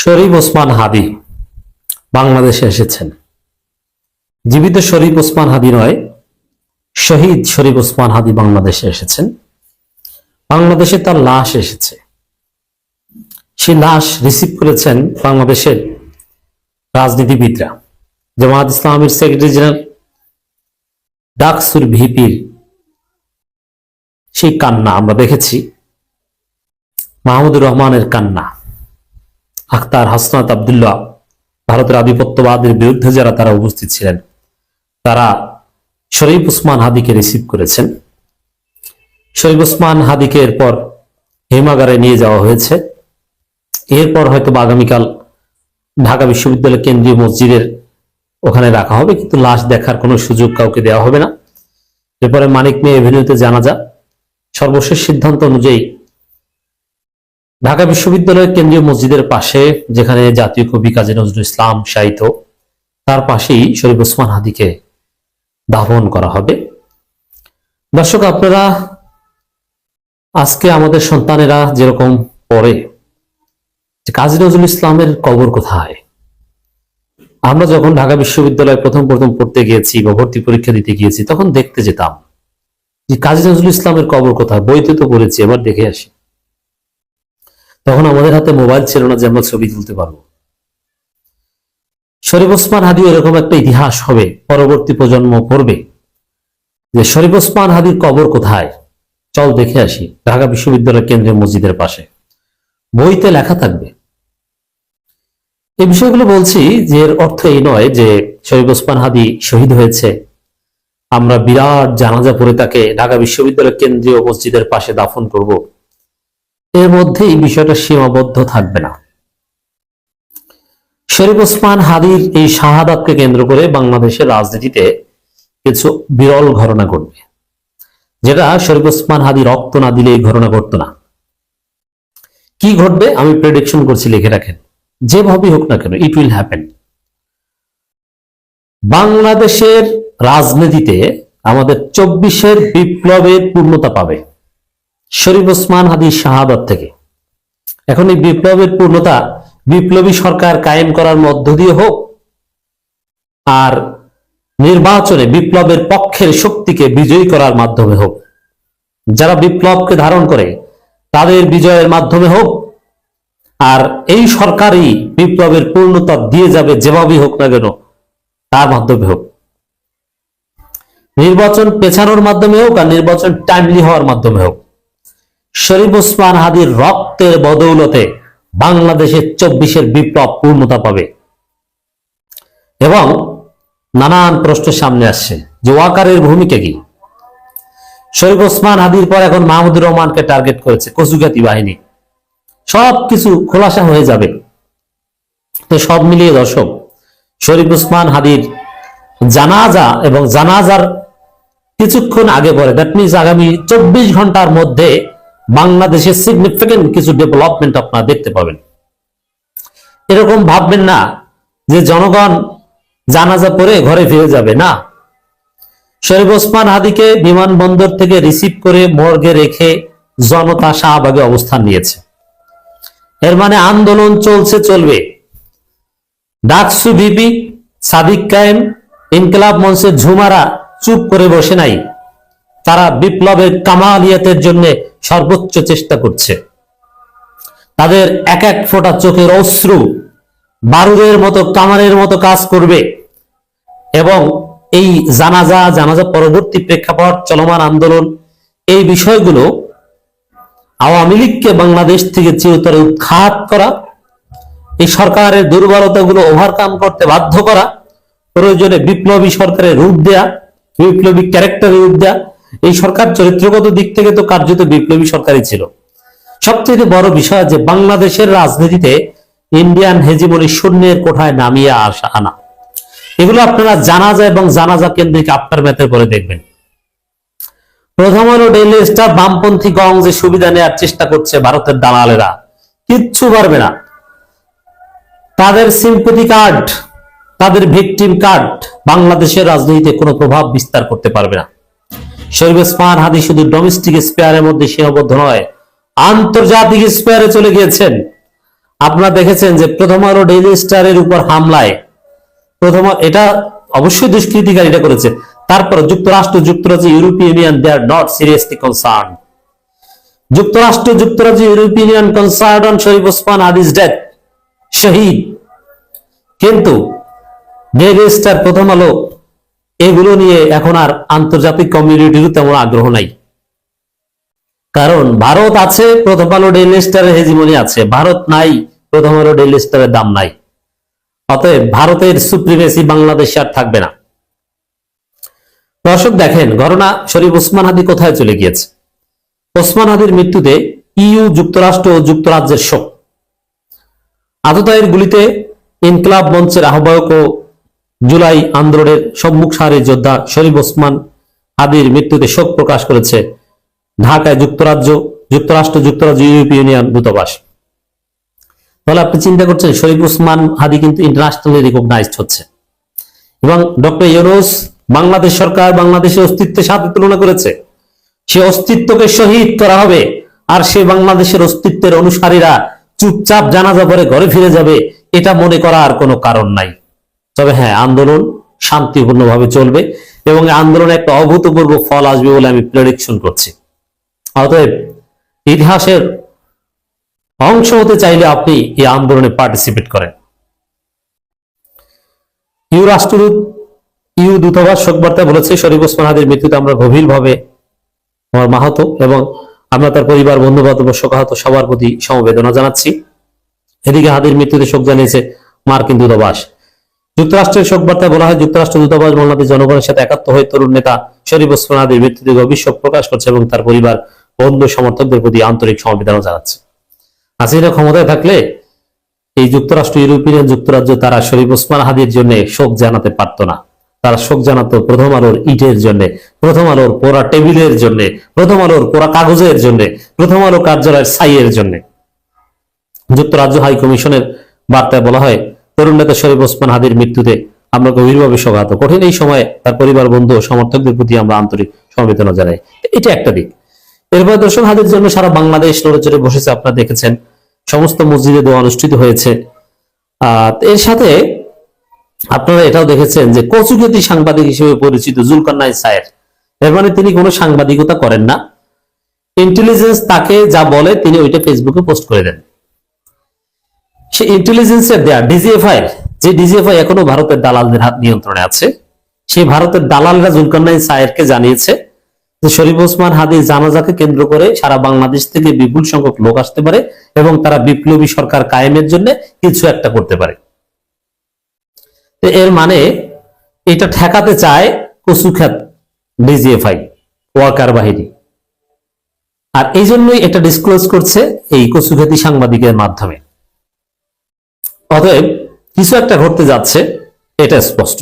শরীফ ওসমান হাদি বাংলাদেশে এসেছেন। জীবিত শরীফ ওসমান হাদি নয়, শহীদ শরীফ ওসমান হাদি বাংলাদেশে এসেছেন। বাংলাদেশে তার লাশ এসেছে। সেই লাশ রিসিভ করেছেন বাংলাদেশের রাজনীতিবিদরা। জামাত ইসলামের সেক্রেটারি জেনারেল ডাকসুর ভিপির সেই কান্না আমরা দেখেছি, মাহমুদুর রহমানের কান্না। আখতার হাসনাত আবদুল্লাহ ভারতের আধিপত্যবাদের বিরুদ্ধে যারা তারা উপস্থিত ছিলেন, তারা শরীফ উসমান হাদিকে রিসিভ করেছেন। শরীফ উসমান হাদিকে এরপর হিমাগারে নিয়ে যাওয়া হয়েছে। এরপর হয়তো আগামীকাল ঢাকা বিশ্ববিদ্যালয় কেন্দ্রীয় মসজিদের ওখানে রাখা হবে, কিন্তু লাশ দেখার কোনো সুযোগ কাউকে দেওয়া হবে না। এরপরে মানিক মেয়ে এভিনিউতে জানাজা। সর্বশেষ সিদ্ধান্ত অনুযায়ী ঢাকা বিশ্ববিদ্যালয়ের কেন্দ্রীয় মসজিদের পাশে, যেখানে জাতীয় কবি কাজী নজরুল ইসলাম সাহিত্য তার পাশেই শরীফ ওসমান হাদিকে দাফন করা হবে। দর্শক, আপনারা আজকে আমাদের সন্তানেরা যেরকম পড়ে কাজী নজরুল ইসলামের কবর কোথায়? আমরা যখন ঢাকা বিশ্ববিদ্যালয়ে প্রথম প্রথম পড়তে গিয়েছি বা ভর্তি পরীক্ষা দিতে গিয়েছি, তখন দেখতে যেতাম যে কাজী নজরুল ইসলামের কবর কোথায়। বইতে তো পড়েছি, এবার দেখে আসি। তখন আমাদের হাতে মোবাইল ছিল না যে আমরা ছবি তুলতে পারব। শরীফ ওসমান হাদি এরকম একটা ইতিহাস হবে, পরবর্তী প্রজন্ম পড়বে যে শরীফ ওসমান হাদির কবর কোথায়? চল দেখে আসি, ঢাকা বিশ্ববিদ্যালয় কেন্দ্রীয় মসজিদের পাশে। বইতে লেখা থাকবে। এই বিষয়গুলো বলছি যে এর অর্থ এই নয় যে শরীফ ওসমান হাদি শহীদ হয়েছে। আমরা বিরাট জানাজা পড়ে তাকে ঢাকা বিশ্ববিদ্যালয় কেন্দ্রীয় মসজিদের পাশে দাফন করব। এর মধ্যে এই বিষয়টা সীমাবদ্ধ থাকবে না। শরীফ ওসমান হাদির এই শাহাদাতকে কেন্দ্র করে বাংলাদেশের রাজনীতিতে কিছু বিরল ঘটনা ঘটবে। যেটা শরীফ ওসমান হাদি রক্ত না দিলে এই ঘটনা ঘটতো না। কি ঘটবে আমি প্রেডিকশন করছি, লিখে রাখেন। যেভাবেই হোক না কেন ইট উইল হ্যাপেন বাংলাদেশের রাজনীতিতে আমাদের চব্বিশের বিপ্লবের পূর্ণতা পাবে। শরীফ ওসমান হাদির শাহাদত থেকে। এখন এই বিপ্লবের পূর্ণতা বিপ্লবী সরকার কায়েম করার মধ্য দিয়ে হোক আর নির্বাচনে বিপ্লবের পক্ষের শক্তিকে বিজয়ী করার মাধ্যমে হোক। যারা বিপ্লবকে ধারণ করে, তাদের বিজয়ের মাধ্যমে হোক, আর এই সরকারই বিপ্লবের পূর্ণতা দিয়ে যাবে যেভাবেই হোক না কেন, তার মাধ্যমে হোক। নির্বাচন পেছানোর মাধ্যমে হোক আর নির্বাচন টাইমলি হওয়ার মাধ্যমে হোক। শরীফ ওসমান হাদির রক্তের বদৌলতে বাংলাদেশের চব্বিশের বিপ্লব পূর্ণতা পাবে। এবং নানান প্রশ্ন সামনে আসছে যে ওয়াকারের ভূমিকা কি? শরীফ ওসমান হাদির পর এখন মাহমুদুর রহমানকে টার্গেট করেছে কচুগাতি বাহিনী। সব কিছু খোলাসা হয়ে যাবে। তো সব মিলিয়ে দর্শক, শরীফ ওসমান হাদির জানাজা এবং জানাজার কিছুক্ষণ আগে পরে দ্যাট মিনস আগামী চব্বিশ ঘণ্টার মধ্যে বাংলাদেশে সিগনিফিকেন্ট কিছু ডেভেলপমেন্ট আপনারা দেখতে পাবেন। এরকম ভাববেন না যে জনগণ জানাজা পরে ঘরে ফিরে যাবে, না। শরীফ ওসমান হাদিকে বিমানবন্দর থেকে রিসিভ করে মর্গে রেখে জনতা শাহবাগে অবস্থান নিয়েছে। এর মানে আন্দোলন চলছে, চলবে। ডাকসু ভিপি সাদিক কায়েম, ইনকলাব মঞ্চের ঝুমারা চুপ করে বসে নাই। তারা বিপ্লবের কামালিয়াতের জন্য সর্বোচ্চ চেষ্টা করছে। তাদের এক এক ফোঁটা চোখের অশ্রু বারুদের মতো, কামারের মতো কাজ করবে এবং এই জানাজা জানাজা পরবর্তী প্রেক্ষাপট, চলমান আন্দোলন, এই বিষয়গুলো আওয়ামী লীগকে বাংলাদেশ থেকে চিরতরে উৎখাত করা, এই সরকারের দুর্বলতাগুলো ওভারকাম করতে বাধ্য করা, প্রয়োজনে বিপ্লবী সরকারের রূপ দেয়া, বিপ্লবী ক্যারেক্টারের রূপ দেয়া এই সরকার চরিত্রগত দিক থেকে তো কার্যত বিপ্লবী সরকারই ছিল। সবচেয়ে বড় বিষয় যে বাংলাদেশের রাজনীতিতে ইন্ডিয়ান হেজিমনি শূন্যের কোঠায় নামিয়ে আসা আনা এগুলো আপনারা জানাজা এবং জানাজা কেন্দ্রিক আপনার ম্যাথের করে দেখবেন। প্রথম হলো ডেইলি স্টার বামপন্থী গং যে সুবিধা নেওয়ার চেষ্টা করছে ভারতের দালালেরা। কিচ্ছু পারবে না। তাদের সিম্পতি কার্ড, তাদের ভিকটিম কার্ড বাংলাদেশের রাজনীতিতে কোনো প্রভাব বিস্তার করতে পারবে না। শরীফ ওসমান হাদি শুধু ডোমেস্টিক স্পেয়ারের মধ্যে সীমাবদ্ধ নয়, আন্তর্জাতিক স্পেয়ারে চলে গিয়েছেন। আপনারা দেখেছেন যে প্রথম আলো ডেইলি স্টারের উপর হামলায়, প্রথম এটা অবশ্যই দুষ্কৃতিকারীরা করেছে। তারপর যুক্তরাষ্ট্র, যুক্তরাজ্য European Union they are not seriously concern যুক্তরাষ্ট্র, যুক্তরাজ্য European Union concern on Sharif Osman আদিস ডেথ শহীদ কিন্তু ডেইলি স্টার প্রথম আলো এগুলো নিয়ে এখন আর আন্তর্জাতিক কমিউনিটিরও তেমন আগ্রহ নাই। কারণ ভারত আছে, প্রথম আলো ডেইলি স্টারের হেজিমনি আছে। ভারত নাই, প্রথম আলো ডেইলি স্টারের দাম নাই। অতএব ভারতের সুপ্রিমেসি বাংলাদেশে আর থাকবে না। দর্শক দেখেন, ঘটনা শরীফ ওসমান হাদি কোথায় চলে গিয়েছে? ওসমান হাদির মৃত্যুতে ইউ যুক্তরাষ্ট্র ও যুক্তরাজ্যের শোক। আততায়ের গুলিতে ইনকলাব মঞ্চের আহ্বায়ক ও জুলাই আন্দোলনের সম্মুখ সারির যোদ্ধা শরীফ ওসমান হাদির মৃত্যুতে শোক প্রকাশ করেছে ঢাকায় যুক্তরাজ্য, যুক্তরাষ্ট্র, যুক্তরাজ্য, ইউরোপীয় ইউনিয়ন দূতাবাস। তাহলে আপনি চিন্তা করছেন, শরীফ উসমান হাদি কিন্তু ইন্টারন্যাশনালি রিকগনাইজড হচ্ছে। এবং ডক্টর ইউনুস বাংলাদেশ সরকার বাংলাদেশের অস্তিত্বের সাথে তুলনা করেছে। সে অস্তিত্বকে শহীদ করা হবে আর সে বাংলাদেশের অস্তিত্বের অনুসারীরা চুপচাপ জানাজা পরে ঘরে ফিরে যাবে, এটা মনে করার কোনো কারণ নাই। তবে হ্যাঁ আন্দোলন শান্তিপূর্ণভাবে চলবে এবং আন্দোলনে একটা অভূতপূর্ব ফল আসবে বলে আমি প্রেডিকশন করছি। অতএব ইতিহাসের অংশ হতে চাইলে আপনি এই আন্দোলনে পার্টিসিপেট করেন। ইউ রাষ্ট্রদূত, ইউ দূতাবাস শোকবার্তা বলেছে, শরীফ ওসমান হাদির মৃত্যুতে আমরা গভীরভাবে আমার মাহাতো এবং আমরা তার পরিবার বন্ধু বান্ধব শোকাহত সবার প্রতি সমবেদনা জানাচ্ছি। এদিকে হাদির মৃত্যুতে শোক জানিয়েছে মার্কিন দূতাবাস। যুক্তরাষ্ট্রের শোকবার্তায় বলা হয়, যুক্তরাষ্ট্র দূতাবাস বাংলাদেশ জনগণের সাথে একাত্ম হয়ে তরুণ নেতা শরীফ ওসমান হাদির মৃত্যুতে গভীর শোক প্রকাশ করছে এবং তার পরিবার, বন্ধু, সমর্থকদের প্রতি আন্তরিক সমবেদনা জানাচ্ছে। হাসিনা ক্ষমতায় থাকলে এই যুক্তরাষ্ট্র ইউরোপিয়ান যুক্তরাজ্য তারা শরীফ ওসমান হাদির জন্য শোক জানাতে পারতো না। তারা শোক জানাতো প্রথম আলোর ইটের জন্য, প্রথম আলোর পোড়া টেবিলের জন্য, প্রথম আলোর পোড়া কাগজের জন্য, প্রথম আলো কার্যালয়ের সাইয়ের জন্য। যুক্তরাজ্য হাই কমিশনের বার্তায় বলা হয় তরুণ নেতা শরীফ ওসমান হাদির মৃত্যুতে আমরা গভীরভাবে শোকাহত। কঠিন এই সময়ে তার পরিবার, বন্ধু সমর্থকদের প্রতি আমরা আন্তরিক সমবেদনা জানাই। এটা একটা দিক। এরপর দর্শন, হাদির জন্য সারা বাংলাদেশ নড়েচড়ে বসেছে, আপনারা দেখেছেন। সমস্ত মসজিদে দোয়া অনুষ্ঠিত হয়েছে। এর সাথে আপনারা এটাও দেখেছেন যে কচুকেতি সাংবাদিক হিসেবে পরিচিত জুলকান্নাই সায়ের। এর মানে তিনি কোনো সাংবাদিকতা করেন না। ইন্টেলিজেন্স তাকে যা বলে তিনি ওইটা ফেসবুকে পোস্ট করে দেন। সে ইন্টেলিজেন্সের দেয়া ডিজিএফআই যে ডিজিএফআই এখনও ভারতের দালালদের হাত নিয়ন্ত্রণে আছে সেই ভারতের দালালরা জুলকান্নাই সায়েরকে জানিয়েছে যে শরীফ ওসমান হাদির জানাজাকে কেন্দ্র করে সারা বাংলাদেশ থেকে বিপুল সংখ্যক লোক আসতে পারে এবং তারা বিপ্লবী সরকার কায়েমের জন্য কিছু একটা করতে পারে। এর মানে এটা ঠেকাতে চায় কচুখ্যাত ডিজিএফআই ওয়াকার বাহিনী। আর এই জন্যই এটা ডিসক্লোজ করছে এই কচুখ্যাতি সাংবাদিকের মাধ্যমে। অতএব কিছু একটা ঘটতে যাচ্ছে এটা স্পষ্ট।